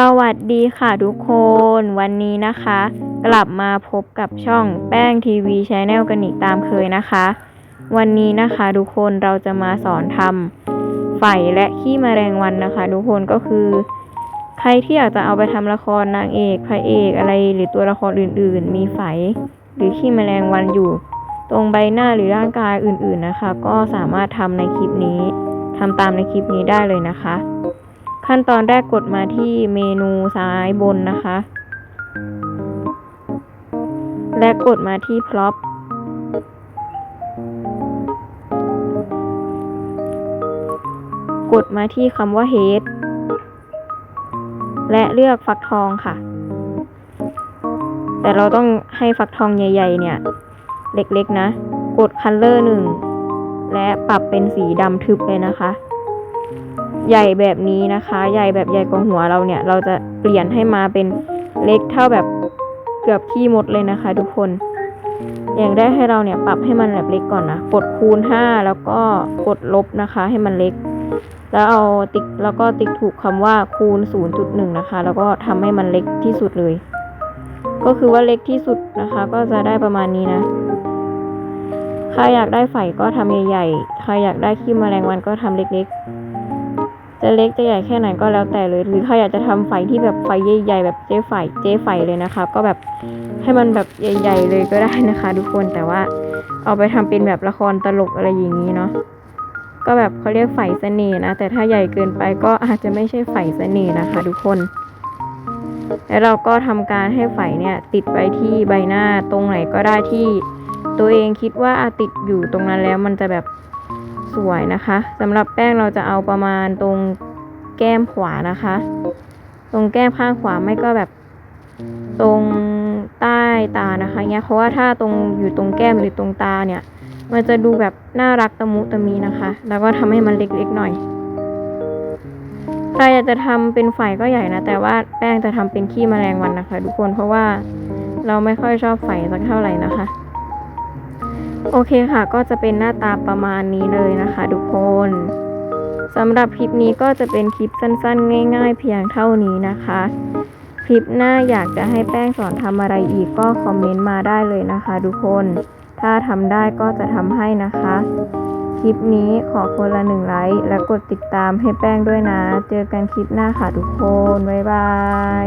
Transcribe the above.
สวัสดีค่ะทุกคนวันนี้นะคะ กลับมาพบกับช่องแป้งทีวีชแนลกันอีกตามเคยนะคะ วันนี้นะคะทุกคนเราจะมาสอนทำไฝและขี้แมลงวันนะคะ ทุกคนก็คือ ใครที่อยากจะเอาไปทำละครนางเอกพระเอกอะไรหรือตัวละครอื่นๆ มีไฝหรือขี้แมลงวันอยู่ ตรงใบหน้าหรือร่างกายอื่นๆนะคะ ก็สามารถทำในคลิปนี้ทำตามในคลิปนี้ได้เลยนะคะ ขั้นตอนแรกกดมาที่เมนูซ้ายบนนะคะ และกดมาที่พร็อพกดมาที่คำว่า head และเลือกฟักทองค่ะ แต่เราต้องให้ฟักทองใหญ่ ๆ เนี่ย เล็กๆนะ กด color หนึ่ง และปรับเป็นสีดำทึบเลยนะคะ ใหญ่แบบนี้นะคะ ใหญ่แบบใหญ่กว่าหัวเราเนี่ย เราจะเปลี่ยนให้มาเป็นเล็กเท่าแบบเกือบขี้มดเลยนะคะ ทุกคน อย่างได้ให้เราเนี่ยปรับให้มันแบบเล็กก่อนนะกดคูณห้าแล้วก็กดลบนะคะ ให้มันเล็ก แล้วเอาติ๊กแล้วก็ติ๊กถูกคำว่าคูณ 0.1 นะคะ แล้วก็ทำให้มันเล็กที่สุดเลย ก็คือว่าเล็กที่สุดนะคะ ก็จะได้ประมาณนี้นะใครอยากได้ไฝก็ทำใหญ่ๆ ใครอยากได้ขี้แมลงวันก็ทำเล็กๆ จะเล็กจะใหญ่แค่ไหนก็แล้วแต่เลยหรือใครอยากจะทำไฟที่แบบไฟใหญ่ๆแบบเจ๊ไฟเจ๊ไฟเลยนะคะ ก็แบบให้มันแบบใหญ่ ๆ เลยก็ได้นะคะ ทุกคนแต่ว่าเอาไปทำเป็นแบบละครตลกอะไรอย่างนี้เนาะก็แบบเขาเรียกไฟเสน่ห์นะ แต่ถ้าใหญ่เกินไปก็อาจจะไม่ใช่ไฟเสน่ห์นะคะ ทุกคน แล้วเราก็ทำการให้ไฟเนี่ยติดไปที่ใบหน้าตรงไหนก็ได้ที่ ตัวเองคิดว่าอาติดอยู่ตรงนั้นแล้วมันจะแบบ สวยนะคะสำหรับแป้งเราจะเอาประมาณตรงแก้มขวานะคะ ตรงแก้มข้างขวาไม่ก็แบบตรงใต้ตานะคะเนี่ยเพราะว่าถ้าตรงอยู่ตรงแก้มหรือตรงตาเนี่ย มันจะดูแบบน่ารักตะมุตะมีนะคะ แล้วก็ทำให้มันเล็กๆหน่อยใครอยากจะทำเป็นไฟก็ใหญ่นะ แต่ว่าแป้งจะทำเป็นขี้แมลงวันนะคะ ทุกคนเพราะว่าเราไม่ค่อยชอบไฟสักเท่าไหร่นะคะ โอเคค่ะ ก็จะเป็นหน้าตาประมาณนี้เลยนะคะ ทุกคนสำหรับคลิปนี้ก็จะเป็นคลิปสั้นๆ ง่าย ๆ เพียงเท่านี้นะคะ คลิปหน้าอยากจะให้แป้งสอนทำอะไรอีกก็คอมเมนต์มาได้เลยนะคะ ทุกคน ถ้าทำได้ก็จะทำให้นะคะ คลิปนี้ขอคนละหนึ่งไลค์และกดติดตามให้แป้งด้วยนะ เจอกันคลิปหน้าค่ะทุกคน บ๊ายบาย